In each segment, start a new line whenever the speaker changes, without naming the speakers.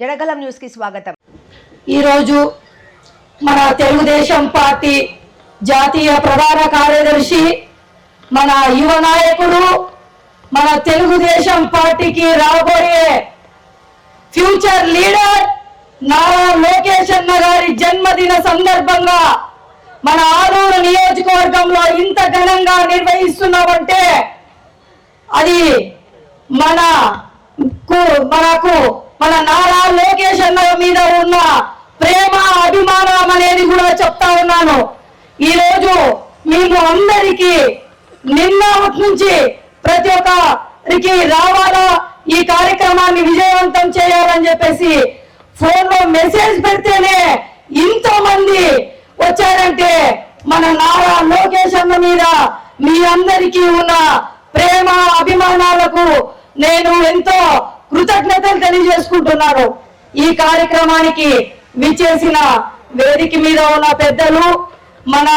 జడగలం న్యూస్కి స్వాగతం.
ఈరోజు మన తెలుగుదేశం పార్టీ జాతీయ ప్రధాన కార్యదర్శి మన యువ నాయకుడు మన తెలుగుదేశం పార్టీకి రాబోయే ఫ్యూచర్ లీడర్ నారా లోకేష్ అన్న గారి జన్మదిన సందర్భంగా మన ఆరూరు నియోజకవర్గంలో ఇంత ఘనంగా నిర్వహిస్తున్నామంటే అది మన కు- మనకు మన నారా లోకేష్ అన్న మీద ఉన్న ప్రేమ అభిమానం అనేది కూడా చెప్తా ఉన్నాను. ఈ రోజు మీకు అందరికీ నిన్న నుంచి ప్రతి ఒక్కరికి రావాలా? ఈ కార్యక్రమాన్ని విజయవంతం చేయాలని చెప్పేసి ఫోన్లో మెసేజ్ పెడితేనే ఇంత మంది వచ్చారంటే మన నారా లోకేష్ అన్న మీద మీ అందరికీ ఉన్న ప్రేమ అభిమానాలకు నేను ఎంతో కృతజ్ఞతలు తెలియజేసుకుంటున్నాను. ఈ కార్యక్రమానికి విచ్చేసిన వేదిక మీద ఉన్న పెద్దలు మన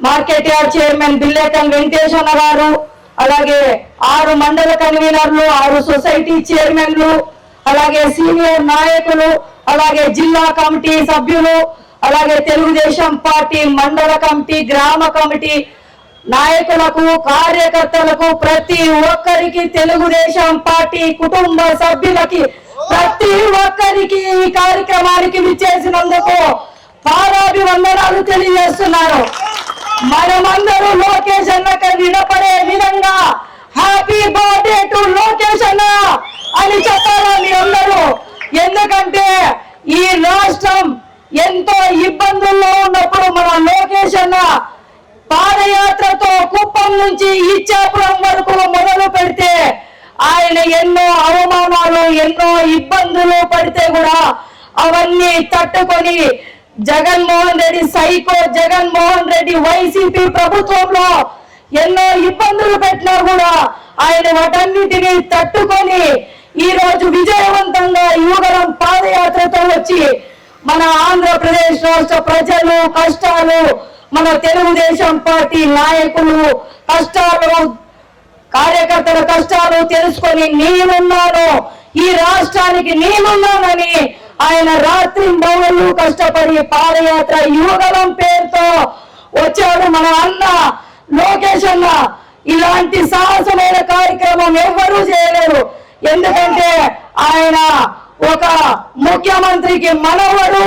market yard chairman Billekal Venkatesh garu అలాగే ఆరు మండల కన్వీనర్లు ఆరు సొసైటీ చైర్మన్లు అలాగే సీనియర్ నాయకులు అలాగే జిల్లా కమిటీ సభ్యులు అలాగే తెలుగుదేశం పార్టీ మండల కమిటీ గ్రామ కమిటీ నాయకులకు కార్యకర్తలకు ప్రతి ఒక్కరికి తెలుగుదేశం పార్టీ కుటుంబ సభ్యులకి ప్రతి ఒక్కరికి ఈ కార్యక్రమానికి విచ్చేసినందుకు పాదాభివందనాలు తెలియజేస్తున్నారు. మనమందరూ లోకేష్ అన్నక వినపడే విధంగా హ్యాపీ బర్త్డే టు లోకేష్ అన్న అని చెప్పాలా మీ అందరూ? ఎందుకంటే ఈ రాష్ట్రం ఎంతో ఇబ్బందుల్లో ఉన్నప్పుడు మన లోకేష్ అన్న పాదయాత్రతో కుప్పం నుంచి ఇచ్చాపురం వరకు మొదలు పెడితే ఆయన ఎన్నో అవమానాలు ఎన్నో ఇబ్బందులు పడితే కూడా అవన్నీ తట్టుకొని జగన్మోహన్ రెడ్డి సైకో జగన్మోహన్ రెడ్డి వైసీపీ ప్రభుత్వంలో ఎన్నో ఇబ్బందులు పెట్టినా కూడా ఆయన వాటన్నిటిని తట్టుకొని ఈ రోజు విజయవంతంగా యువగరం పాదయాత్రతో వచ్చి మన ఆంధ్రప్రదేశ్ రాష్ట్ర ప్రజలు కష్టాలు మన తెలుగుదేశం పార్టీ నాయకులు కష్టాలు కార్యకర్తల కష్టాలు తెలుసుకొని నేనున్నాను ఈ రాష్ట్రానికి నేనున్నానని ఆయన రాత్రి బౌళ్ళు కష్టపడి పాదయాత్ర యువగలం పేరుతో వచ్చాడు మన అన్న లోకేష్ అన్న. ఇలాంటి సాహసమైన కార్యక్రమం ఎవ్వరూ చేయలేరు. ఎందుకంటే ఆయన ఒక ముఖ్యమంత్రికి మనవడు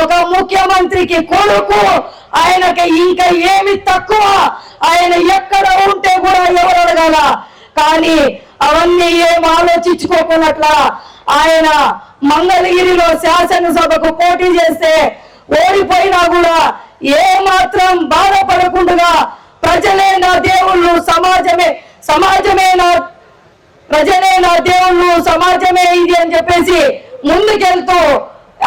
ఒక ముఖ్యమంత్రికి కొడుకు ఆయనకి ఇంకా ఏమి తక్కువ ఆయన ఎక్కడ ఉంటే కూడా ఎవరు అడగాల? కానీ అవన్నీ ఏం ఆలోచించుకోకున్నట్లా ఆయన మంగళగిరిలో శాసనసభకు పోటీ చేస్తే ఓడిపోయినా కూడా ఏ మాత్రం బాధపడకుండా ప్రజలే నా దేవుళ్ళు సమాజమే సమాజమే నా ప్రజలే నా దేవుళ్ళు సమాజమే ఇది అని చెప్పేసి ముందుకెళ్తూ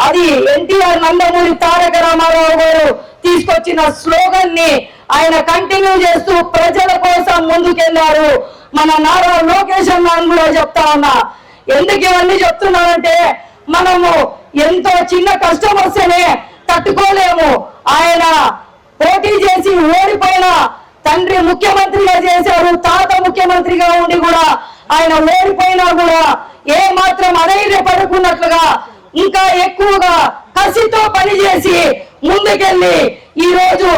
అది ఎన్టీఆర్ నందమూరి తారక రామారావు గారు తీసుకొచ్చిన స్లోగన్ని ఆయన కంటిన్యూ చేస్తూ ప్రజల కోసం ముందుకెళ్ళారు. మన నారా లోకేష్ అన్న కూడా చెప్తా ఉన్నా. ఎందుకు ఇవన్నీ చెప్తున్నానంటే మనము ఎంతో చిన్న కష్టం వస్తేనే తట్టుకోలేము. ఆయన పోటీ చేసి ఓడిపోయిన తండ్రి ముఖ్యమంత్రిగా చేశారు తాత ముఖ్యమంత్రిగా ఉండి కూడా ఆయన ఓడిపోయినా కూడా ఏ మాత్రం అధైర్యపడుకున్నట్లుగా ఇంకా ఎక్కువగా కసితో పనిచేసి ముందుకెళ్ళి ఈ రోజు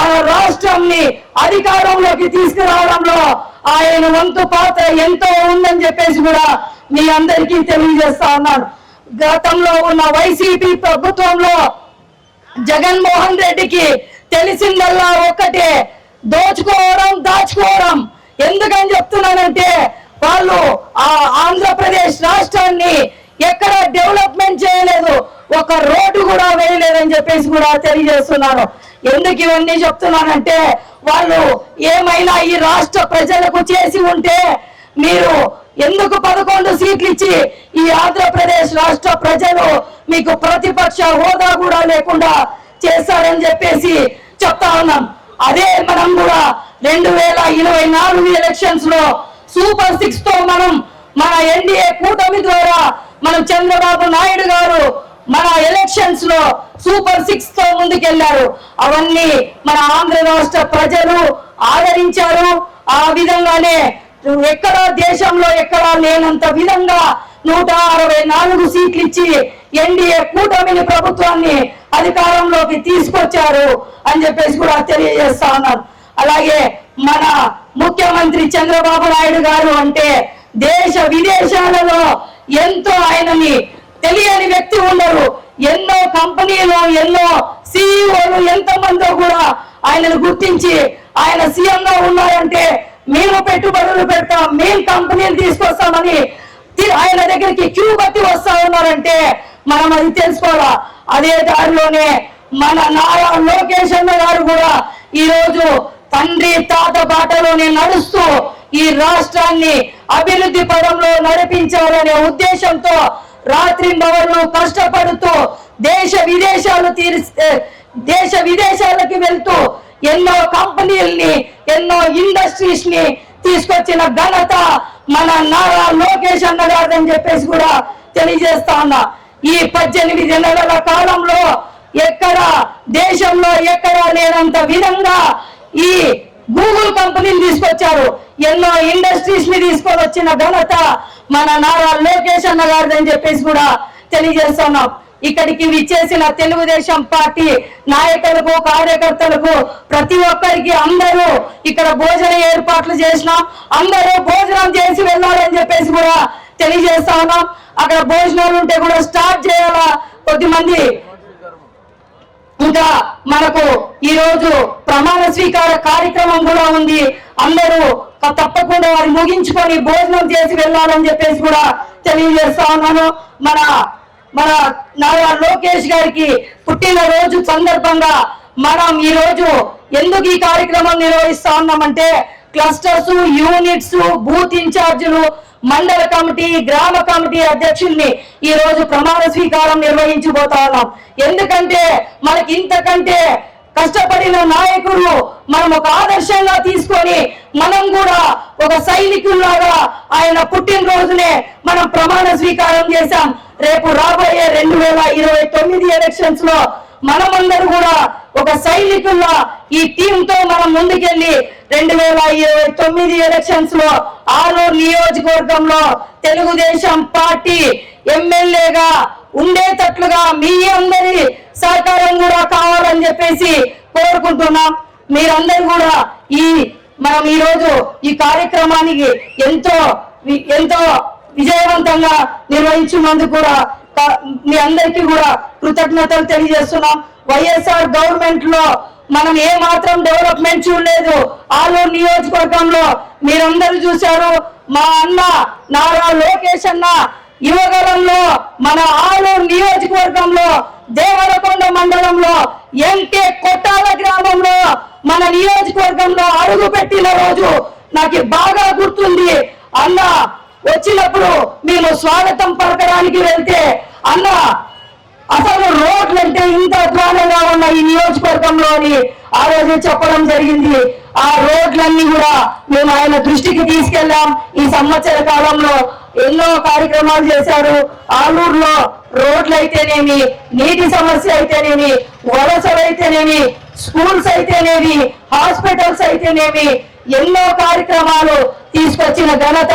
మన రాష్ట్రంని అధికారంలోకి తీసుకురావడంలో ఆయన వంతు పాత్ర ఎంతో ఉందని చెప్పేసి కూడా మీ అందరికీ తెలియజేస్తా ఉన్నాను. గతంలో ఉన్న వైసీపీ ప్రభుత్వంలో జగన్మోహన్ రెడ్డికి తెలిసిందల్లా ఒక్కటే దోచుకోవడం దాచుకోవడం. ఎందుకని చెప్తున్నానంటే వాళ్ళు ఆ ఆంధ్రప్రదేశ్ రాష్ట్రాన్ని ఎక్కడ డెవలప్మెంట్ చేయలేదు ఒక రోడ్డు కూడా వేయలేదని చెప్పేసి కూడా తెలియజేస్తున్నాను. ఎందుకు ఇవన్నీ చెప్తున్నానంటే వాళ్ళు ఏమైనా ఈ రాష్ట్ర ప్రజలకు చేసి ఉంటే మీరు ఎందుకు పదకొండు సీట్లు ఇచ్చి ఈ ఆంధ్రప్రదేశ్ రాష్ట్ర ప్రజలు మీకు ప్రతిపక్ష హోదా కూడా లేకుండా చేశారని చెప్పేసి చెప్తా ఉన్నాం. అదే మనం కూడా రెండు వేల ఇరవై నాలుగు ఎలక్షన్స్లో సూపర్ సిక్స్తో మనం మన ఎన్డీఏ కూటమి ద్వారా మనం చంద్రబాబు నాయుడు గారు మన ఎలక్షన్స్లో సూపర్ సిక్స్తో ముందుకెళ్ళారు. అవన్నీ మన ఆంధ్ర రాష్ట్ర ప్రజలు ఆదరించారు. ఆ విధంగానే ఎక్కడ దేశంలో ఎక్కడ లేనంత విధంగా నూట అరవై నాలుగు సీట్లు ఇచ్చి ఎన్డీఏ కూటమిని ప్రభుత్వాన్ని అధికారంలోకి తీసుకొచ్చారు అని చెప్పేసి కూడా తెలియజేస్తా ఉన్నారు. అలాగే మన ముఖ్యమంత్రి చంద్రబాబు నాయుడు గారు అంటే దేశ విదేశాలలో ఎంతో ఆయనని తెలియని వ్యక్తి ఉండరు. ఎన్నో కంపెనీలు ఎన్నో సిఇఓలు ఎంతమందో కూడా ఆయనను గుర్తించి ఆయన సీఎం గా ఉన్నారంటే మేము పెట్టుబడులు పెడతాం మేము కంపెనీలు తీసుకొస్తామని ఆయన దగ్గరికి క్యూ బట్టి వస్తా ఉన్నారంటే మనం అది తెలుసుకోవాలా? అదే దారిలోనే మన నారా లోకేష్ అన్న గారు కూడా ఈరోజు తండ్రి తాత బాటలోనే నడుస్తూ ఈ రాష్ట్రాన్ని అభివృద్ధి పదంలో నడిపించాలనే ఉద్దేశంతో రాత్రి బవర్లు కష్టపడుతూ దేశ విదేశాలు తీరిస్తే దేశ విదేశాలకి వెళ్తూ ఎన్నో కంపెనీల్ని ఎన్నో ఇండస్ట్రీస్ని తీసుకొచ్చిన ఘనత మన నారా లోకేష్ అన్న అని చెప్పేసి కూడా తెలియజేస్తా ఉన్నా. ఈ పద్దెనిమిది నెలల కాలంలో ఎక్కడ దేశంలో ఎక్కడ లేనంత విధంగా ఈ గూగుల్ కంపెనీని తీసుకొచ్చారు. ఎన్నో ఇండస్ట్రీస్ని తీసుకొని వచ్చిన ఘనత మన నారా లోకేష్ అన్న గారిది అని చెప్పేసి కూడా తెలియజేస్తున్నాం. ఇక్కడికి విచ్చేసిన తెలుగుదేశం పార్టీ నాయకులకు కార్యకర్తలకు ప్రతి ఒక్కరికి అందరూ ఇక్కడ భోజన ఏర్పాట్లు చేసినాం. అందరూ భోజనం చేసి వెళ్ళాలని చెప్పేసి కూడా తెలియజేస్తా ఉన్నాం. అక్కడ భోజనాలు ఉంటే కూడా స్టార్ట్ చేయాలా కొద్దిమంది? ఇంకా మనకు ఈరోజు ప్రమాణ స్వీకార కార్యక్రమం కూడా ఉంది. అందరూ తప్పకుండా వారి ముగించుకొని భోజనం చేసి వెళ్ళాలని చెప్పేసి కూడా తెలియజేస్తా ఉన్నాను. మన మన నారా లోకేష్ గారికి పుట్టినరోజు సందర్భంగా మనం ఈ రోజు ఎందుకు ఈ కార్యక్రమం నిర్వహిస్తా ఉన్నామంటే క్లస్టర్స్ యూనిట్స్ బూత్ ఇన్ఛార్జీలు మండల కమిటీ గ్రామ కమిటీ అధ్యక్షుల్ని ఈ రోజు ప్రమాణ స్వీకారం నిర్వహించబోతా ఉన్నాం. ఎందుకంటే మనకి ఇంతకంటే కష్టపడిన నాయకుడు మనం ఒక ఆదర్శంగా తీసుకొని మనం కూడా ఒక సైనికుల్లాగా ఆయన పుట్టినరోజునే మనం ప్రమాణ స్వీకారం చేశాం. రేపు రాబోయే రెండు వేల ఇరవై తొమ్మిది ఎలక్షన్స్లో మనమందరూ కూడా ఒక సైనికుల్లా ఈ టీమ్తో మనం ముందుకెళ్ళి రెండు వేల ఇరవై తొమ్మిది ఎలక్షన్స్లో ఆలూరు నియోజకవర్గంలో తెలుగుదేశం పార్టీ ఎమ్మెల్యేగా ఉండేటట్లుగా మీ అందరి సహకారం కూడా కావాలని చెప్పేసి కోరుకుంటున్నాం. మీరందరూ కూడా ఈ మనం ఈ రోజు ఈ కార్యక్రమానికి ఎంతో వి- ఎంతో విజయవంతంగా నిర్వహించినందుకు కూడా మీ అందరికీ కూడా కృతజ్ఞతలు తెలియజేస్తున్నాం. వైఎస్ఆర్ గవర్నమెంట్లో మనం ఏ మాత్రం డెవలప్మెంట్ చూడలేదు. ఆలూరు నియోజకవర్గంలో మీరందరూ చూశారు. మా అన్న నారా లోకేష్ అన్న యువగలంలో మన ఆలూరు నియోజకవర్గంలో దేవరకొండ మండలంలో ఎంకే కొట్టాల గ్రామంలో మన నియోజకవర్గంలో అడుగు పెట్టిన రోజు నాకు బాగా గుర్తుంది. అన్న వచ్చినప్పుడు మేము స్వాగతం పలకడానికి వెళ్తే అన్న అసలు రోడ్లు అంటే ఇంత అధ్వానంగా ఉన్న ఈ నియోజకవర్గంలో అని ఆ రోజు చెప్పడం జరిగింది. ఆ రోడ్లన్నీ కూడా మేము ఆయన దృష్టికి తీసుకెళ్ళాం. ఈ సంవత్సర కాలంలో ఎన్నో కార్యక్రమాలు చేశారు. ఆలూరులో రోడ్లు అయితేనేమి నీటి సమస్య అయితేనేమి వలసలు అయితేనేమి స్కూల్స్ అయితేనేమి హాస్పిటల్స్ అయితేనేమి ఎన్నో కార్యక్రమాలు తీసుకొచ్చిన ఘనత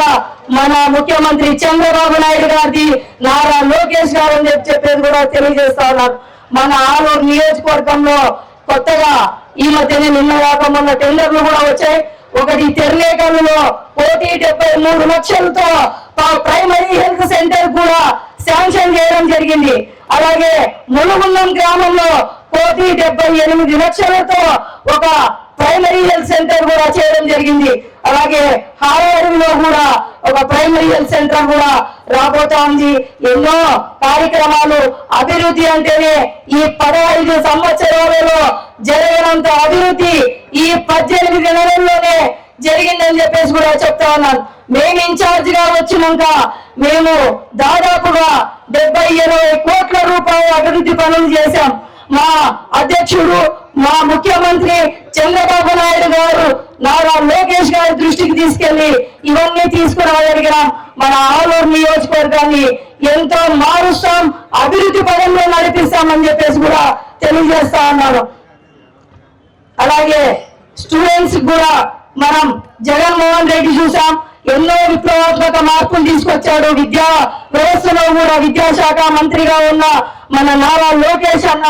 మన ముఖ్యమంత్రి చంద్రబాబు నాయుడు గారిది. నారా లోకేష్ గారు అని చెప్పి చెప్పేది కూడా తెలియజేస్తా ఉన్నారు. మన ఆలూరు నియోజకవర్గంలో కొత్తగా ఈ మధ్యనే నిన్న కాక టెండర్లు కూడా వచ్చాయి. ఒకటి తెరలేకల్లో కోటి డెబ్బై మూడు లక్షలతో ప్రైమరీ హెల్త్ సెంటర్ కూడా శాంక్షన్ చేయడం జరిగింది. అలాగే ములుగుండం గ్రామంలో కోటి డెబ్బై ఎనిమిది లక్షలతో ఒక ప్రైమరీ హెల్త్ సెంటర్ కూడా చేయడం జరిగింది. అలాగే హారడవిలో కూడా ఒక ప్రైమరీ హెల్త్ సెంటర్ కూడా రాబోతా ఉంది. ఎన్నో కార్యక్రమాలు అభివృద్ధి అంటేనే ఈ పదహైదు సంవత్సరాలలో జరగనంత అభివృద్ధి ఈ పద్దెనిమిది నెలల్లోనే జరిగిందని చెప్పేసి కూడా చెప్తా ఉన్నాను. మేము ఇన్ఛార్జ్గా వచ్చినాక మేము దాదాపుగా డెబ్బై ఇరవై కోట్ల రూపాయల అభివృద్ధి పనులు చేశాం. మా అధ్యక్షుడు మా ముఖ్యమంత్రి చంద్రబాబు నాయుడు గారు నారా లోకేష్ గారి దృష్టికి తీసుకెళ్ళి ఇవన్నీ తీసుకురాగలిగినాం మన ఆలూరు నియోజకవర్గాన్ని ఎంతో మారుస్తాం అభివృద్ధి పదంలో నడిపిస్తామని చెప్పేసి కూడా తెలియజేస్తా ఉన్నాను. అలాగే స్టూడెంట్స్ కూడా మనం జగన్మోహన్ రెడ్డి చూసాం ఎన్నో విప్లవాత్మక మార్పులు తీసుకొచ్చాడు విద్యా వ్యవస్థలో కూడా విద్యాశాఖ మంత్రిగా ఉన్న మన నారా లోకేష్ అన్న.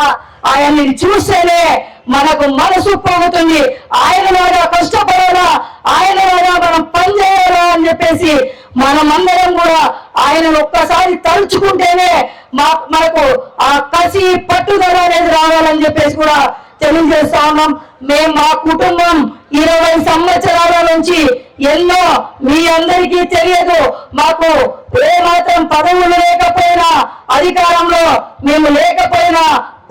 ఆయన్ని చూస్తేనే మనకు మనసు పోగుతుంది. కష్టపడేలా కష్టపడాలా ఆయనలాగా మనం పనిచేయాలా అని చెప్పేసి మనమందరం కూడా ఆయన ఒక్కసారి తలుచుకుంటేనే మా మనకు ఆ కసి పట్టుదల అనేది రావాలని చెప్పేసి కూడా తెలియజేస్తా ఉన్నాం మేము మా కుటుంబం ఇరవై సంవత్సరాల నుంచి ఎన్నో మీ అందరికీ తెలియదు. మాకు ఏ మాత్రం పదవులు లేకపోయినా అధికారంలో మేము లేకపోయినా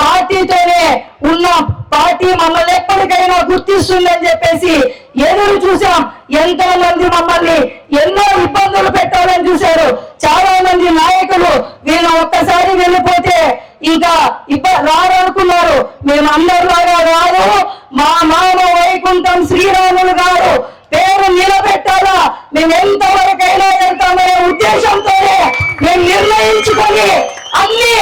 పార్టీతోనే ఉన్నాం. పార్టీ మమ్మల్ని ఎప్పటికైనా గుర్తిస్తుందని చెప్పేసి ఎదురు చూసాం ఎంతో మంది మమ్మల్ని ఎన్నో ఇబ్బందులు పెట్టాలని చూశారు. చాలా మంది నాయకులు వీళ్ళు ఒక్కసారి వెళ్ళిపోతే ఇంకా ఇబ్బ రారనుకున్నారు. మేము అందరిలాగా రాదు మా మామ వైకుంఠం శ్రీరాములు గారు పేరు నిలబెట్టాలా? మేము ఎంతవరకైనా వెళ్తామనే ఉద్దేశంతోనే మేము నిర్ణయించుకొని అన్ని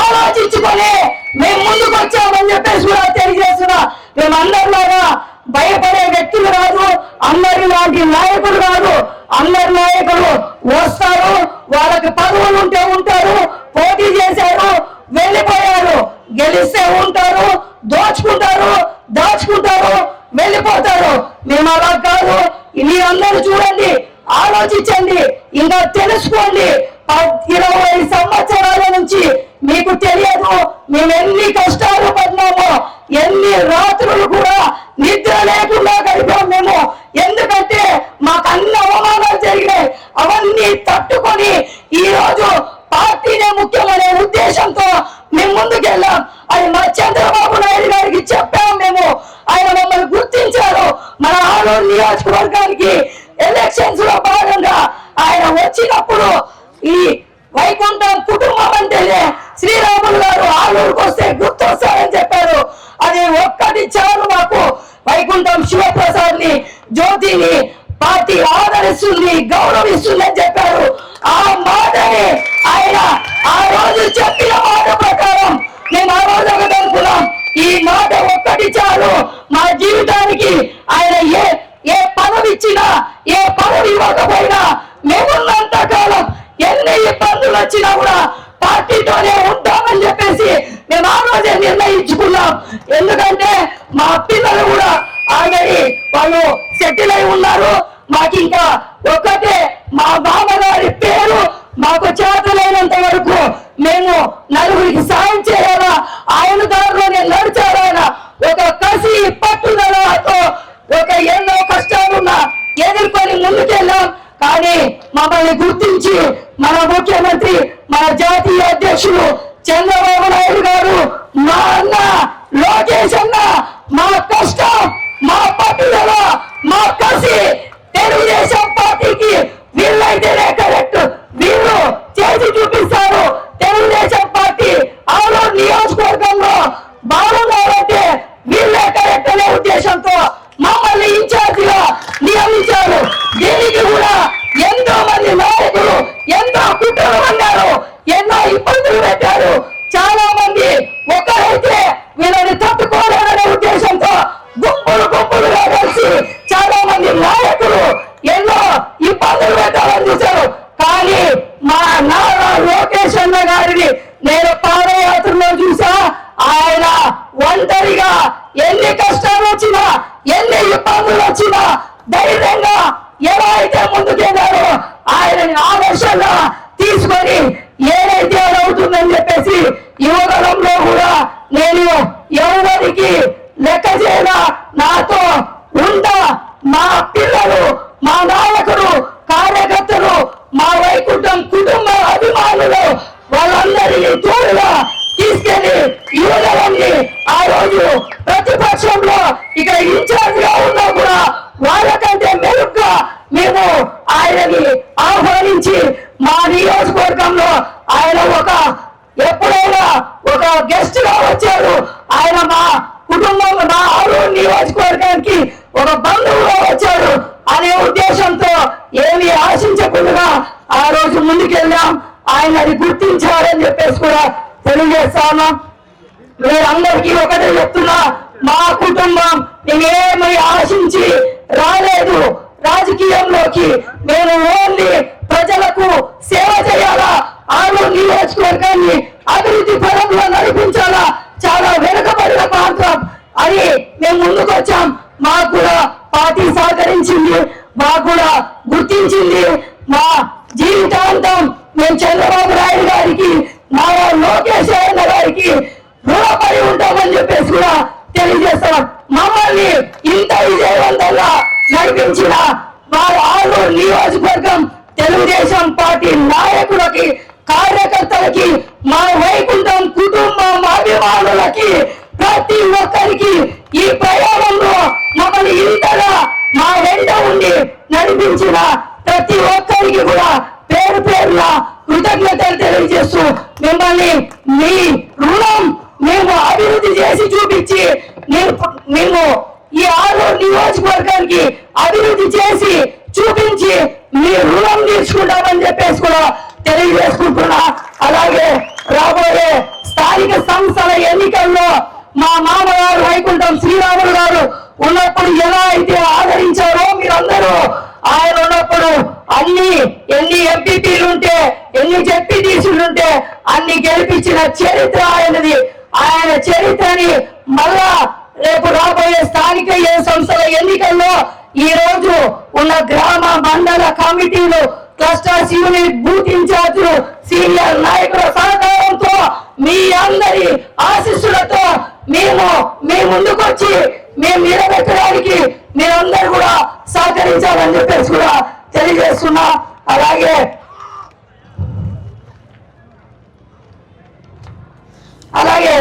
ఆలోచించుకొని మేము ముందుకు వచ్చామని చెప్పేసి కూడా తెలియజేస్తున్నా. మేము అందరిలాగా భయపడే వ్యక్తులు కాదు. అందరి లాంటి నాయకులు కాదు. అందరి నాయకులు వస్తారు. వాళ్ళకి పదవులు ఉంటే ఉంటారు. పోటీ చేశారు గెలిస్తే ఉంటారు దోచుకుంటారు దాచుకుంటారు వెళ్ళిపోతారు. మేము అలా కాదు. మీరందరూ చూడండి ఆలోచించండి ఇంకా తెలుసుకోండి. ఇరవై సంవత్సరాల నుంచి మీకు తెలియదు మేము ఎన్ని కష్టాలు పడినామో ఎన్ని రాత్రులు కూడా నిద్ర లేకుండా గడిపాం మేము. ఎందుకంటే మాకు అన్ని అవమానాలు జరిగినాయి. అవన్నీ తట్టుకొని ఈ రోజు పార్టీనే ముఖ్యమనే ఉద్దేశంతో మేము ముందుకెళ్ళాం. అది మా చంద్రబాబు నాయుడు గారికి చెప్పాం మేము. ఆయన మమ్మల్ని గుర్తించారు. మన ఆలూరు నియోజకవర్గానికి ఎలక్షన్స్లో భాగంగా ఆయన వచ్చినప్పుడు ఈ వైకుంఠం కుటుంబం అంటేనే శ్రీరాములు గారు ఆలూరుకు వస్తే గుర్తొస్తారని చెప్పారు. అది ఒక్కటి చాలు మాకు. వైకుంఠం శివప్రసాద్ని జ్యోతిని పార్టీ ఆదరిస్తుంది గౌరవిస్తుంది అని చెప్పారు. ఆ మాటని ఆయన ఆ రోజు చెప్పిన మాట ప్రకారం మేము ఆ రోజు ఒకటి అనుకున్నాం ఈ మాట ఒక్కటి చాలు మా జీవితానికి ఆయన ఏ ఏ పదవి ఇచ్చినా ఏ పదవి ఇవ్వకపోయినా మేమున్నంత కాలం ఎన్ని ఇబ్బందులు వచ్చినా కూడా పార్టీతోనే ఉంటామని చెప్పేసి మేము ఆ రోజే నిర్ణయించుకున్నాం ఎందుకంటే మా పిల్లలు కూడా ఆల్రెడీ వాళ్ళు సెటిల్ అయి ఉన్నారు మాకు ఇంకా ఒకటే మా బామ్మగారి పేరు మాకు చేతలైనంత వరకు మేము నలుగురికి సాయం చేయాలా ఆయన దారిలోనే నడిచారాయన ఒక కసి పట్టుదలతో ఒక ఎన్నో కష్టాలున్నా ఎదుర్కొని ముందుకెళ్ళాం కానీ మమ్మల్ని గుర్తించి మన ముఖ్యమంత్రి మన పార్టీ అధ్యక్షులు చంద్రబాబు నాయుడు గారు మా అన్న లోకేష్ అన్న మా కష్టం మా పట్టుదల మా కసి తెలుగుదేశం పార్టీకి వీళ్ళైతేనే కరెక్ట్. వీళ్ళు చేసి చూపిస్తారు. తెలుగుదేశం పార్టీ ఆలో నియోజకవర్గంలో బాగున్నారంటే వీళ్ళే కరెక్ట్ అనే ఉద్దేశంతో మమ్మల్ని ఇన్ఛార్జిగా నియమించారు. దీనికి కూడా ఎంతో మంది నాయకులు ఎంతో కుట్రలు అన్నారు ఎన్నో ఇబ్బందులు పెట్టారు. చాలా మంది ఒకరైతే వీళ్ళని తట్టుకోవాలనే ఉద్దేశంతో గుంపులు గుంపులుగా కలిసి చాలా మంది నాయకులు ఎన్నో ఇబ్బందులు పెట్టాలని చూశారు. కానీ మా నారా లోకేష్ అన్న గారిని నేను పాదయాత్రలో చూసా. ఆయన ఒంటరిగా ఎన్ని కష్టాలు వచ్చినా ఎన్ని ఇబ్బందులు వచ్చినా ధైర్యంగా ఎలా అయితే ముందుకెళ్ళారో ఆయనని ఆదర్శంగా తీసుకొని ఏదైతే అది అవుతుందని చెప్పేసి యువగలంలో కూడా నేను ఎవరికి లెక్క చేయగా నాతో ఉంటా మా పిల్లలు మా నాయకుడు కార్యకర్తలు మా వైకుంఠం కుటుంబ అభిమానులు వాళ్ళందరినీ తోడుగా తీసుకెళ్ళి యువగలంని ఆ రోజు ప్రతిపక్షంలో ఇక్కడ ఇన్ఛార్జ్గా ఉన్నా కూడా వాళ్ళకంటే మెరుగ్గా మేము ఆయనని ఆహ్వానించి మా నియోజకవర్గంలో ఆయన ఒక ఎప్పుడైనా ఒక గెస్ట్గా వచ్చారు ఆయన మా కుటుంబం మా ఆరూరు నియోజకవర్గానికి ఒక బంధువుగా వచ్చారు అనే ఉద్దేశంతో ఏమి ఆశించకుండా ఆ రోజు ముందుకెళ్ళాం ఆయన అది గుర్తించారని చెప్పేసి కూడా తెలియజేస్తాను. మీరందరికీ ఒకటే చెప్తున్నా మా కుటుంబం మేమేమి ఆశించి రాలేదు. రాజకీయంలోకి నేను ఓన్లీ ప్రజలకు సేవ చేయాలా? ఆరు నియోజకవర్గాన్ని అభివృద్ధి పరంలో నడిపించాలా? చాలా వెనుకబడిన ప్రాంతం అని మేము ముందుకు వచ్చాం మాకు కూడా పార్టీ సహకరించింది మాకు కూడా గుర్తించింది మా జీవితాంతం. మేము చంద్రబాబు నాయుడు గారికి నారా లోకేష్ అయ్యన్న గారికి రుణపడి ఉంటామని చెప్పేసి కూడా తెలియజేస్తాం. మమ్మల్ని ఇంత విజయవంతంగా నడిపించిన మా ఆలూరు నియోజకవర్గం తెలుగుదేశం పార్టీ నాయకులకి కార్యకర్తలకి మా వైకుంఠం కుటుంబం అభిమానులకి ప్రతి ఒక్కరికి ఈ ప్రయాణంలో మమ్మల్ని ఇంతగా మా వెంట ఉండి నడిపించిన ప్రతి ఒక్కరికి కూడా పేరు పేరున కృతజ్ఞతలు తెలియజేస్తూ మిమ్మల్ని మీ రుణం మేము అభివృద్ధి చేసి చూపించి మేము- మేము ఈ ఆరు నియోజకవర్గానికి అభివృద్ధి చేసి చూపించి మీ రుణం తీర్చుకుంటామని చెప్పేసి కూడా తెలియజేసుకుంటున్నా. అలాగే రాబోయే స్థానిక సంస్థల ఎన్నికల్లో మా మామగారు వైకుంఠం శ్రీరాములు గారు ఉన్నప్పుడు ఎలా అయితే ఆదరించారో మీరందరూ ఆయన ఉన్నప్పుడు అన్ని ఎన్ని ఎంపీపీలు ఉంటే ఎన్ని చెప్పి ఉంటే అన్ని గెలిపించిన చరిత్ర ఆయనది. ఆయన చరిత్రని మళ్ళా రేపు రాబోయే స్థానిక ఏ సంస్థల ఎన్నికల్లో ఈ రోజు ఉన్న గ్రామ మండల కమిటీలు క్లస్టర్స్ యూనిట్ బూత్ ఇన్ఛార్జీలు సీనియర్ నాయకుల సహకారంతో మీ అందరి ఆశీస్సులతో మేము మీ ముందుకొచ్చి మేము నిలబెట్టడానికి మీరందరూ కూడా సహకరించాలని చెప్పేసి కూడా తెలియజేస్తున్నా. అలాగే అలాగే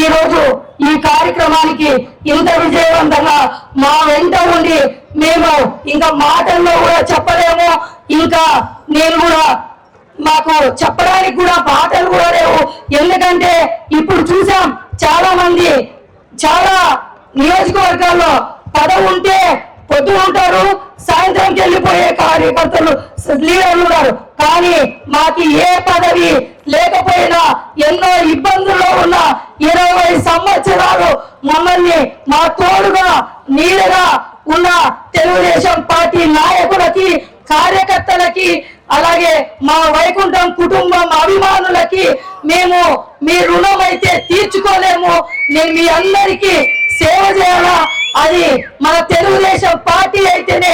ఈ రోజు ఈ కార్యక్రమానికి ఇంత విజయవంతంగా మా వెంట ఉండి మేము ఇంకా మాటల్లో కూడా చెప్పలేము. ఇంకా నేను కూడా మాకు చెప్పడానికి కూడా పాటలు కూడా లేవు. ఎందుకంటే ఇప్పుడు చూసాం చాలా మంది చాలా నియోజకవర్గాల్లో పదవి ఉంటే పొద్దు ఉంటారు సాయంత్రంకి వెళ్ళిపోయే కార్యకర్తలు లీడర్లు ఉన్నారు. కానీ మాకు ఏ పదవి లేకపోయినా ఎన్నో ఇబ్బందుల్లో ఉన్న ఇరవై సంవత్సరాలు మమ్మల్ని మా తోడుగా నీడగా ఉన్న తెలుగుదేశం పార్టీ నాయకులకి కార్యకర్తలకి అలాగే మా వైకుంఠం కుటుంబం అభిమానులకి మేము మీ రుణం అయితే తీర్చుకోలేము. నేను మీ అందరికీ సేవ చేయాలా? అది మన తెలుగుదేశం పార్టీ అయితేనే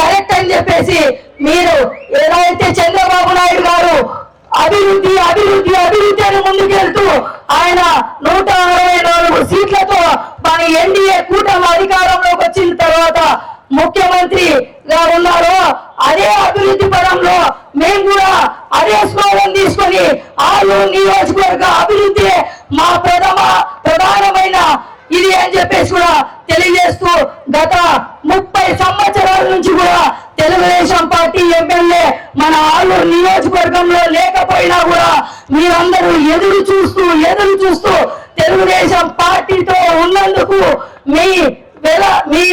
కరెక్ట్ అని చెప్పేసి మీరు ఎలా అయితే చంద్రబాబు నాయుడు గారు అభివృద్ధి అభివృద్ధి అభివృద్ధి అని ముందుకెళ్తూ ఆయన నూట అరవై నాలుగు సీట్లతో మన ఎన్డీఏ కూటమి అధికారంలోకి వచ్చిన తర్వాత ముఖ్యమంత్రి గా ఉన్నారో. అదే అభివృద్ధి పరంలో మేము కూడా అదే స్లోగన్ తీసుకొని ఆరు నియోజకవర్గ అభివృద్ధి మా ప్రథమ ప్రధానమైన ఇది అని చెప్పేసి కూడా తెలియజేస్తూ గత ముప్పై సంవత్సరాల నుంచి కూడా తెలుగుదేశం పార్టీ ఎమ్మెల్యే మన ఆలూరు నియోజకవర్గంలో లేకపోయినా కూడా మీరందరూ ఎదురు చూస్తూ ఎదురు చూస్తూ తెలుగుదేశం పార్టీతో ఉన్నందుకు మీ మీ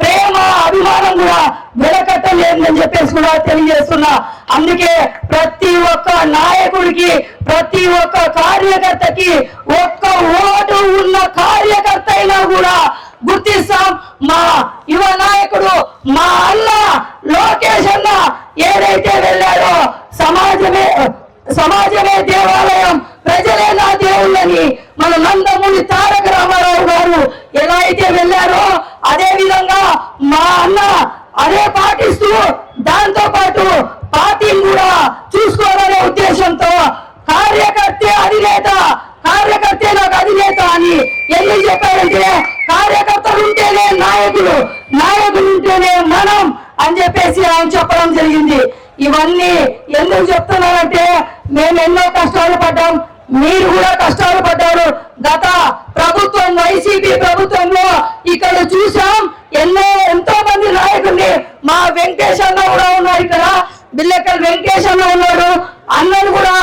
ప్రేమ అభిమానం కూడా వెలకట్టలేదని చెప్పేసి కూడా తెలియజేస్తున్నా. అందుకే ప్రతి ఒక్క నాయకుడికి ప్రతి ఒక్క కార్యకర్తకి ఒక్క ఓటు ఉన్న కార్యకర్త అయినా కూడా గుర్తిస్తాం. మా యువ నాయకుడు మా అన్న లోకేష్ అన్న ఏదైతే వెళ్ళాడో సమాజమే సమాజమే దేవాలయం ప్రజలే నా దేవుళ్ళని మన నందమూరి తారక రామారావు గారు ఎలా అయితే వెళ్ళారో అదే విధంగా మా అన్న అదే పాటిస్తూ దాంతో పాటు పార్టీని కూడా చూసుకోవాలనే ఉద్దేశంతో కార్యకర్తే అధినేత కార్యకర్తే నాకు అధినేత అని ఎందుకు చెప్పారంటే కార్యకర్తలు ఉంటేనే నాయకులు నాయకులు ఉంటేనే మనం అని చెప్పేసి ఆయన చెప్పడం జరిగింది ఇవన్నీ ఎందుకు చెప్తున్నానంటే మేము ఎన్నో కష్టాలు పడ్డాం మీరు కూడా కష్టాలు పడ్డారు గత ప్రభుత్వం వైసీపీ ప్రభుత్వంలో ఇక్కడ చూసాం ఎన్నో ఎంతో మంది నాయకుల్ని మా వెంకటేష్ అన్న కూడా ఉన్నారు ఇక్కడ బిల్లెక్కల్ వెంకటేష్ అన్న ఉన్నాడు అన్నను కూడా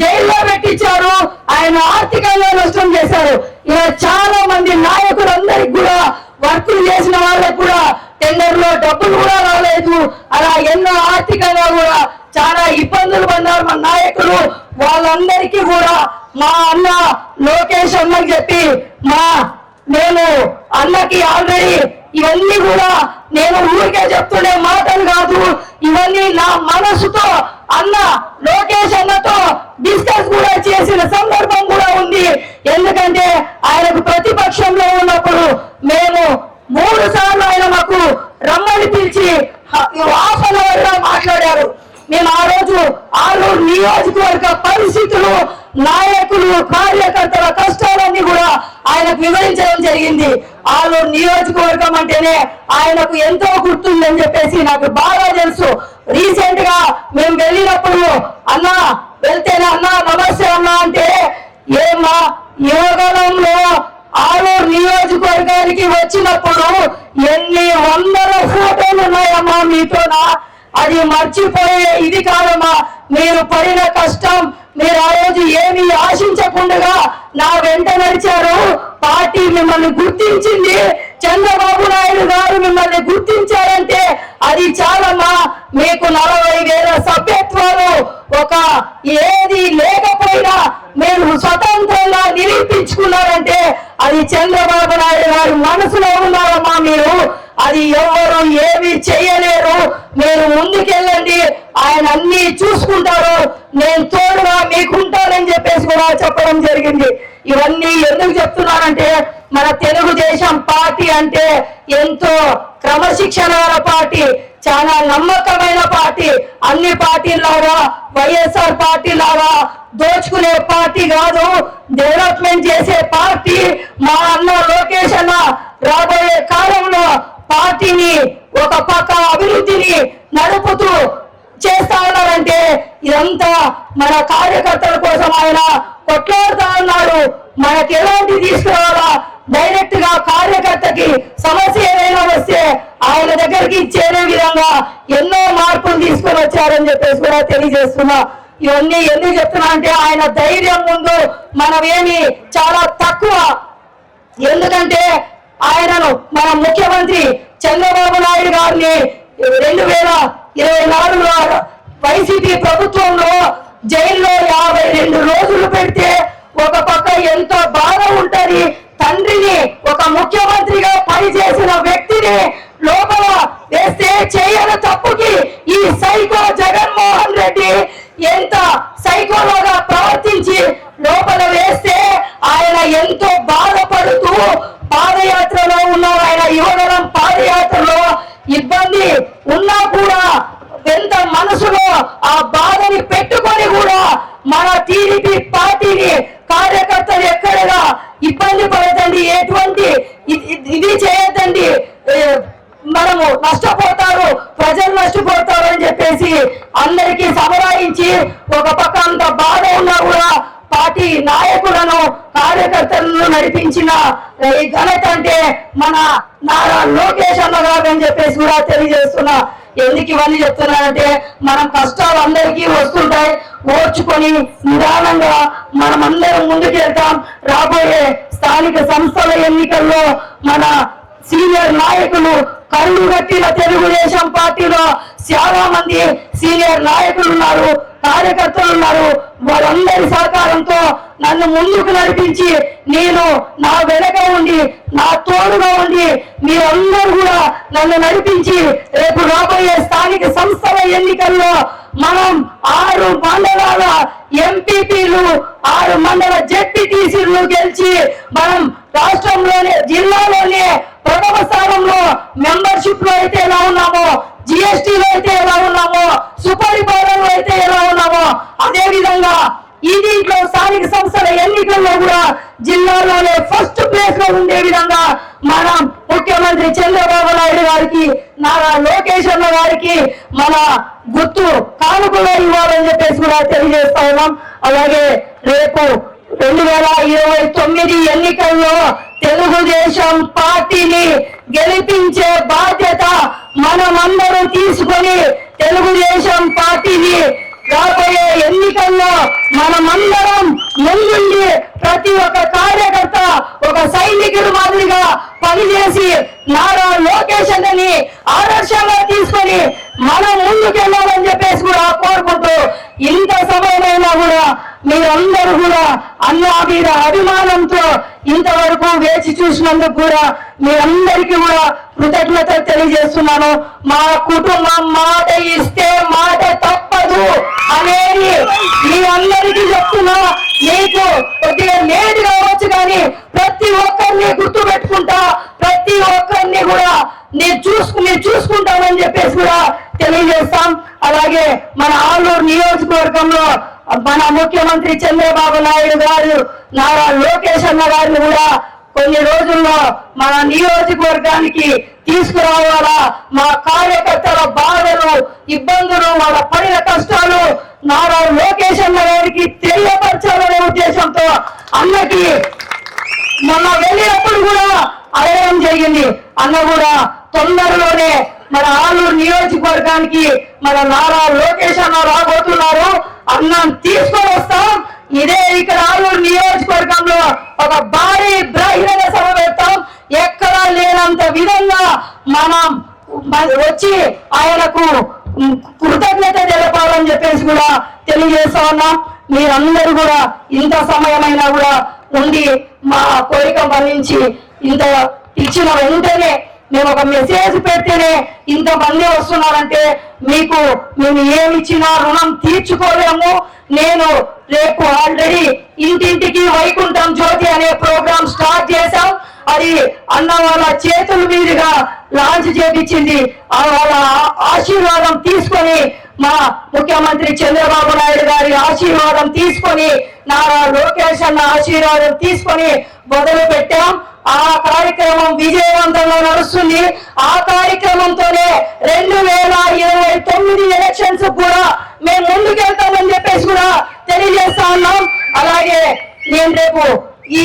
జైల్లో పెట్టించారు ఆయన ఆర్థికంగా నష్టం చేశారు ఇలా చాలా మంది నాయకులందరికి కూడా వర్కులు చేసిన వాళ్ళకు కూడా టెండర్లో డబ్బులు కూడా రాలేదు అలా ఎన్నో ఆర్థికంగా కూడా చాలా ఇబ్బందులు పడ్డారు మన నాయకులు. వాళ్ళందరికీ కూడా మా అన్న లోకేష్ అన్నకి చెప్పి మా నేను అన్నకి ఆల్రెడీ ఇవన్నీ కూడా నేను ఊరికే చెప్తుండే మాటలు కాదు. ఇవన్నీ నా మనసుతో అన్న లోకేష్ అన్నతో డిస్కస్ కూడా చేసిన సందర్భం కూడా ఉంది. ఎందుకంటే ఆయనకు ప్రతిపక్షంలో ఉన్నప్పుడు మేము మూడు సార్లు ఆయన మాకు రమ్మని పిలిచి హాఫ్ అన్ అవర్గా మాట్లాడారు. మేము ఆ రోజు ఆలూరు నియోజకవర్గ పరిస్థితులు నాయకులు కార్యకర్తల కష్టాలన్నీ కూడా ఆయనకు వివరించడం జరిగింది. ఆలూరు నియోజకవర్గం అంటేనే ఆయనకు ఎంతో గుర్తుందని చెప్పేసి నాకు బాగా తెలుసు. రీసెంట్గా మేము వెళ్ళినప్పుడు అన్నా వెళ్తేనే అన్నా నమస్తే అన్నా అంటే ఏమా యోగంలో ఆలూరు నియోజకవర్గానికి వచ్చినప్పుడు ఎన్ని వందల ఫోటోలు ఉన్నాయమ్మా మీతోనా? అది మర్చిపోయే ఇది కాదమ్మా. మీరు పడిన కష్టం మీరు ఆ రోజు ఏమీ ఆశించకుండా నా వెంట నడిచారు. పార్టీ మిమ్మల్ని గుర్తించింది. చంద్రబాబు నాయుడు గారు మిమ్మల్ని గుర్తించారంటే అది చాలమ్మా. మీకు నలభై వేల సభ్యత్వాలు ఒక ఏది లేకపోయినా మీరు స్వతంత్రంగా నిరూపించుకున్నారంటే అది చంద్రబాబు నాయుడు గారు మనసులో ఉన్నారమ్మా మీరు. అది ఎవరు ఏమి చేయలేరు. మీరు ముందుకెళ్ళండి. ఆయన అన్ని చూసుకుంటారు. నేను తోడుగా మీకుంటానని చెప్పేసి కూడా చెప్పడం జరిగింది. ఇవన్నీ ఎందుకు చెప్తున్నానంటే మన తెలుగుదేశం పార్టీ అంటే ఎంతో క్రమశిక్షణ పార్టీ చాలా నమ్మకమైన పార్టీ అన్ని పార్టీలాగా వైఎస్ఆర్ పార్టీ లాగా దోచుకునే పార్టీ కాదు డెవలప్మెంట్ చేసే పార్టీ మా అన్న లోకేష్ అన్న రాబోయే కాలంలో పార్టీని ఒక పక్క అభివృద్ధిని నడుపుతూ చేస్తా ఉన్నారంటే ఇదంతా మన కార్యకర్తల కోసం ఆయన కొట్లాడుతా ఉన్నారు. మనకి ఎలాంటి తీసుకురావాలా? డైరెక్ట్గా కార్యకర్తకి సమస్య ఏదైనా వస్తే ఆయన దగ్గరికి చేరే విధంగా ఎన్నో మార్పులు తీసుకొని వచ్చారని చెప్పేసి కూడా తెలియజేస్తున్నా. ఇవన్నీ ఎందుకు చెప్తున్నా అంటే ఆయన ధైర్యం ముందు మనమేమి చాలా తక్కువ. ఎందుకంటే ఆయనను మన ముఖ్యమంత్రి చంద్రబాబు నాయుడు గారిని రెండు వేల ఇరవై నాలుగులో వైసీపీ ప్రభుత్వంలో జైల్లో యాభై రెండు రోజులు పెడితే ఒక పక్క ఎంతో బాధ ఉంటది. తండ్రిని ఒక ముఖ్యమంత్రిగా పనిచేసిన వ్యక్తిని లోపల వేస్తే చేయని తప్పుకి ఈ సైకో జగన్మోహన్ రెడ్డి ఎంత సైకోలోగా ప్రవర్తించి లోపల వేస్తే ఆయన ఎంతో బాధపడుతూ ఉన్నారు పాదయాత్రలో ఇబ్బంది ఉన్నా కూడా ఎంత మనసులో ఆ బాధని పెట్టుకొని కూడా మన టీడీపీ పార్టీని కార్యకర్తలు ఎక్కడగా ఇబ్బంది పడదండి ఎటువంటి ఇది- ఇది- చేయొద్దండి. మనము నష్టపోతారు ప్రజలు నష్టపోతారు అని చెప్పేసి అందరికీ సమరాయించి ఒక పక్క అంత బాధ ఉన్నా కూడా పార్టీ నాయకులను కార్యకర్తలను నడిపించిన ఈ ఘనత అంటే మన నారా లోకేష్ అన్న గారు అని చెప్పేసి కూడా తెలియజేస్తున్నా. ఎందుకు ఇవన్నీ చెప్తున్నానంటే మనం కష్టాలు అందరికీ వస్తుంటాయి. ఓర్చుకొని నిదానంగా మనం అందరం ముందుకెళ్తాం. రాబోయే స్థానిక సంస్థల ఎన్నికల్లో మన సీనియర్ నాయకులు కళ్ళు కట్టిన తెలుగుదేశం పార్టీలో చాలా మంది సీనియర్ నాయకులు ఉన్నారు. కార్యకర్తలు ఉన్నారు. వాళ్ళందరి సహకారంతో నన్ను ముందుకు నడిపించి నేను నా వెనక ఉండి నా తోడుగా ఉండి మీరందరూ కూడా నన్ను నడిపించి రేపు రాబోయే స్థానిక సంస్థల ఎన్నికల్లో మనం ఆరు మండలాల ఎంపీపీలు ఆరు మండల జెడ్పీటీసీలు గెలిచి మనం రాష్ట్రంలోనే జిల్లాలోనే ప్రథమ స్థానంలో మెంబర్షిప్లో అయితే ఎలా ఉన్నామో జిఎస్టీలో అయితే ఎలా ఉన్నామో సుపరిపాలనలో అయితే ఎలా ఉన్నామో అదే విధంగా ఈ దీంట్లో స్థానిక సంస్థల ఎన్నికల్లో కూడా జిల్లాలోనే ఫస్ట్ ప్లేస్లో ఉండే విధంగా మనం ముఖ్యమంత్రి చంద్రబాబు నాయుడు గారికి నారా లోకేష్ అన్న గారికి మన గుర్తు కానుకగా ఇవ్వాలని చెప్పేసి కూడా తెలియజేస్తా ఉన్నాం. అలాగే రేపు రెండు వేల ఇరవై తొమ్మిది ఎన్నికల్లో తెలుగుదేశం పార్టీని గెలిపించే బాధ్యత మనమందరం తీసుకొని తెలుగుదేశం పార్టీని రాబోయే ఎన్నికల్లో మనమందరం ముందుండి ప్రతి ఒక్క కార్యకర్త ఒక సైనికుడు మాదిరిగా పనిచేసి నారా లోకేష్ అని ఆదర్శంగా తీసుకొని మనం ముందుకెళ్ళాలని చెప్పేసి కూడా కోరుకుంటూ ఇంత సమయమైనా కూడా మీరందరూ కూడా అన్నా మీద అభిమానంతో ఇంతవరకు వేచి చూసినందుకు కూడా మీరందరికీ కూడా కృతజ్ఞత తెలియజేస్తున్నాను. మా కుటుంబం మాట ఇస్తే మాట తప్పదు అనేది మీ అందరికీ చెప్తున్నా. మీకు కొద్దిగా లేట్ కావచ్చు కానీ ప్రతి ఒక్కరిని గుర్తు పెట్టుకుంటా ప్రతి ఒక్కరిని కూడా నేను చూసుకు నేను చూసుకుంటామని చెప్పేసి కూడా తెలియజేస్తాం. అలాగే మన ఆలూరు నియోజకవర్గంలో మన ముఖ్యమంత్రి చంద్రబాబు నాయుడు గారు నారా లోకేష్ అన్న గారిని కూడా కొన్ని రోజుల్లో మన నియోజకవర్గానికి తీసుకురావాలా? మా కార్యకర్తల బాధలు ఇబ్బందులు వాళ్ళ పడిన కష్టాలు నారా లోకేష్ అన్న గారికి తెలియపరచాలనే ఉద్దేశంతో అన్నకి మొన్న వెళ్ళినప్పుడు కూడా అడగడం జరిగింది. అన్న కూడా తొందరలోనే మన ఆలూరు నియోజకవర్గానికి మన నారా లోకేష్ అన్న రాబోతున్నారు. అన్నం తీసుకొని వస్తాం. ఇదే ఇక్కడ ఆలూరు నియోజకవర్గంలో ఒక భారీ బహిరంగ సభ పెడతాం. ఎక్కడా లేనంత విధంగా మనం వచ్చి ఆయనకు కృతజ్ఞత తెలపాలని చెప్పేసి కూడా తెలియజేస్తా ఉన్నాం. మీరందరూ కూడా ఇంత సమయమైనా కూడా ఉండి మా కోరిక మన్నించి ఇంత ఇచ్చిన వెంటనే మేము ఒక మెసేజ్ పెడితేనే ఇంతమంది వస్తున్నారంటే మీకు మేము ఏమి ఇచ్చినా రుణం తీర్చుకోలేము. నేను రేపు ఆల్రెడీ ఇంటింటికి వైకుంఠం జ్యోతి అనే ప్రోగ్రాం స్టార్ట్ చేశాం. అది అన్న వాళ్ళ చేతుల మీదుగా లాంచ్ చేపించింది. ఆ వాళ్ళ ఆశీర్వాదం తీసుకొని మా ముఖ్యమంత్రి చంద్రబాబు నాయుడు గారి ఆశీర్వాదం తీసుకొని నారా లోకేష్ అన్న ఆశీర్వాదం తీసుకొని మొదలు పెట్టాం ఆ కార్యక్రమం విజయవంతంగా నడుస్తుంది. ఆ కార్యక్రమంతోనే రెండు వేల ఇరవై తొమ్మిది ఎలక్షన్స్ కూడా మేము ముందుకెళ్తామని చెప్పేసి కూడా తెలియజేస్తా ఉన్నాం. అలాగే నేను రేపు ఈ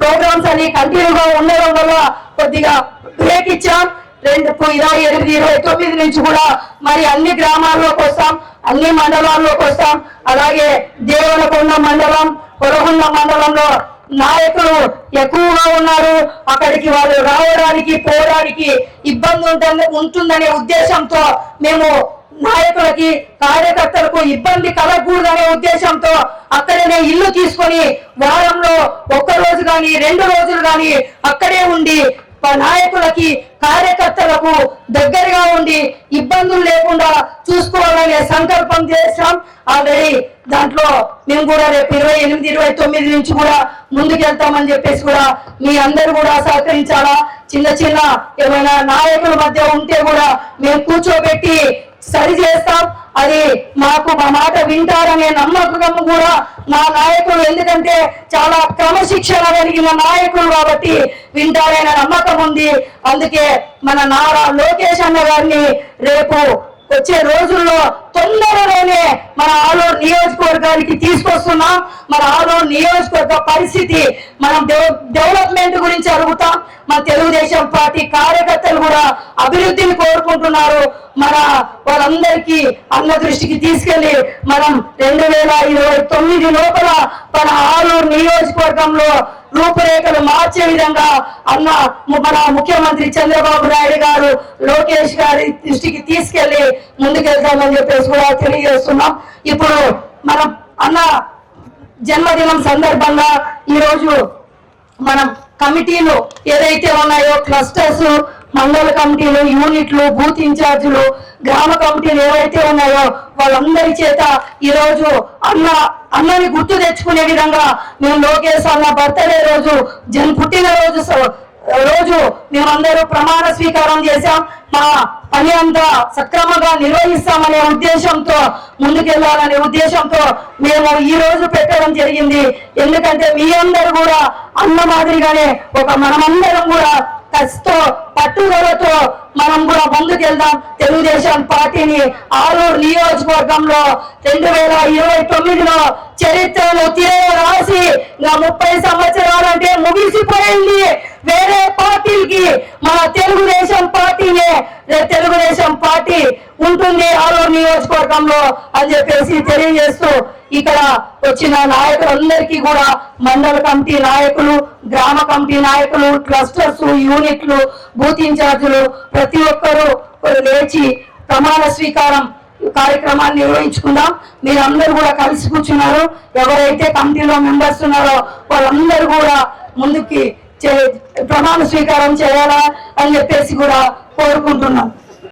ప్రోగ్రామ్స్ అన్ని కంటిన్యూగా ఉండడం వల్ల కొద్దిగా బ్రేక్ ఇచ్చాం. రెండు ఇరవై ఎనిమిది ఇరవై తొమ్మిది నుంచి కూడా మరి అన్ని గ్రామాల్లోకి వస్తాం అన్ని మండలాల్లోకి వస్తాం. అలాగే దేవనకొండ మండలం కొరగొండ మండలంలో నాయకులు ఎక్కువగా ఉన్నారు. అక్కడికి వాళ్ళు రావడానికి పోవడానికి ఇబ్బంది ఉంటుంది ఉంటుందనే ఉద్దేశంతో మేము నాయకులకి కార్యకర్తలకు ఇబ్బంది కలగకూడదనే ఉద్దేశంతో అక్కడనే ఇల్లు తీసుకొని వారంలో ఒక్క రోజు కానీ రెండు రోజులు కానీ అక్కడే ఉండి నాయకులకి కార్యకర్తలకు దగ్గరగా ఉండి ఇబ్బందులు లేకుండా చూసుకోవాలనే సంకల్పం చేశాం. ఆల్రెడీ దాంట్లో మేము కూడా రేపు ఇరవై ఎనిమిది ఇరవై తొమ్మిది నుంచి కూడా ముందుకెళ్తామని చెప్పేసి కూడా మీ అందరు కూడా సహకరించాలా? చిన్న చిన్న ఏమైనా నాయకుల మధ్య ఉంటే కూడా మేము కూర్చోబెట్టి సరి చేస్తాం. అది మాకు మా మాట వింటారనే నమ్మకం కూడా మా నాయకులు ఎందుకంటే చాలా క్రమశిక్షణ కలిగిన నాయకులు కాబట్టి వింటారనే నమ్మకం ఉంది. అందుకే మన నారా లోకేష్ అన్న గారిని రేపు వచ్చే రోజుల్లో తొందరలోనే మన ఆలూరు నియోజకవర్గానికి తీసుకొస్తున్నాం. మన ఆలూరు నియోజకవర్గ పరిస్థితి మనం డెవలప్మెంట్ గురించి అడుగుతాం. మన తెలుగుదేశం పార్టీ కార్యకర్తలు కూడా అభివృద్ధిని కోరుకుంటున్నారు. మన వాళ్ళందరికీ అన్న దృష్టికి తీసుకెళ్ళి మనం రెండు వేల ఇరవై తొమ్మిది లోపల మన ఆలూరు నియోజకవర్గంలో రూపురేఖలు మార్చే విధంగా అన్న మన ముఖ్యమంత్రి చంద్రబాబు నాయుడు గారు లోకేష్ గారి దృష్టికి తీసుకెళ్ళి ముందుకెళ్తామని చెప్పేసి కూడా తెలియజేస్తున్నాం. ఇప్పుడు మనం అన్న జన్మదినం సందర్భంగా ఈరోజు మనం కమిటీలు ఏదైతే ఉన్నాయో క్లస్టర్స్ మండల కమిటీలు యూనిట్లు బూత్ ఇన్ఛార్జీలు గ్రామ కమిటీలు ఏవైతే ఉన్నాయో వాళ్ళందరి చేత ఈరోజు అన్న అన్నని గుర్తు తెచ్చుకునే విధంగా మేము లోకేష్ అన్న బర్త్డే రోజు జన్ పుట్టినరోజు స- రోజు మేమందరూ ప్రమాణ స్వీకారం చేశాం. మా పని అంతా సక్రమంగా నిర్వహిస్తామనే ఉద్దేశంతో ముందుకెళ్ళాలనే ఉద్దేశంతో మేము ఈ రోజు పెట్టడం జరిగింది. ఎందుకంటే మీ అందరు కూడా అన్న మాదిరిగానే ఒక మనమందరం కూడా కసితో పట్టుదలతో మనం కూడా ముందుకెళ్దాం. తెలుగుదేశం పార్టీని ఆలూరు నియోజకవర్గంలో రెండు వేల ఇరవై తొమ్మిదిలో చరిత్రను తిరగ రాసి ఇంకా ముప్పై సంవత్సరాలంటే ముగిసిపోయింది. వేరే పార్టీలకి మన తెలుగుదేశం పార్టీనే తెలుగుదేశం పార్టీ ఉంటుంది ఆలూరు నియోజకవర్గంలో అని చెప్పేసి తెలియజేస్తూ ఇక్కడ వచ్చిన నాయకులందరికీ కూడా మండల కమిటీ నాయకులు గ్రామ కమిటీ నాయకులు క్లస్టర్స్ యూనిట్లు బూత్ ఇన్ఛార్జీలు ప్రతి ఒక్కరూ లేచి ప్రమాణ స్వీకారం కార్యక్రమాన్ని నిర్వహించుకుందాం. మీరందరూ కూడా కలిసి కూర్చున్నారు. ఎవరైతే కమిటీలో మెంబర్స్ ఉన్నారో వాళ్ళందరూ కూడా ముందుకి ప్రమాణ స్వీకారం చేయాలా అని చెప్పేసి కూడా కోరుకుంటున్నాం.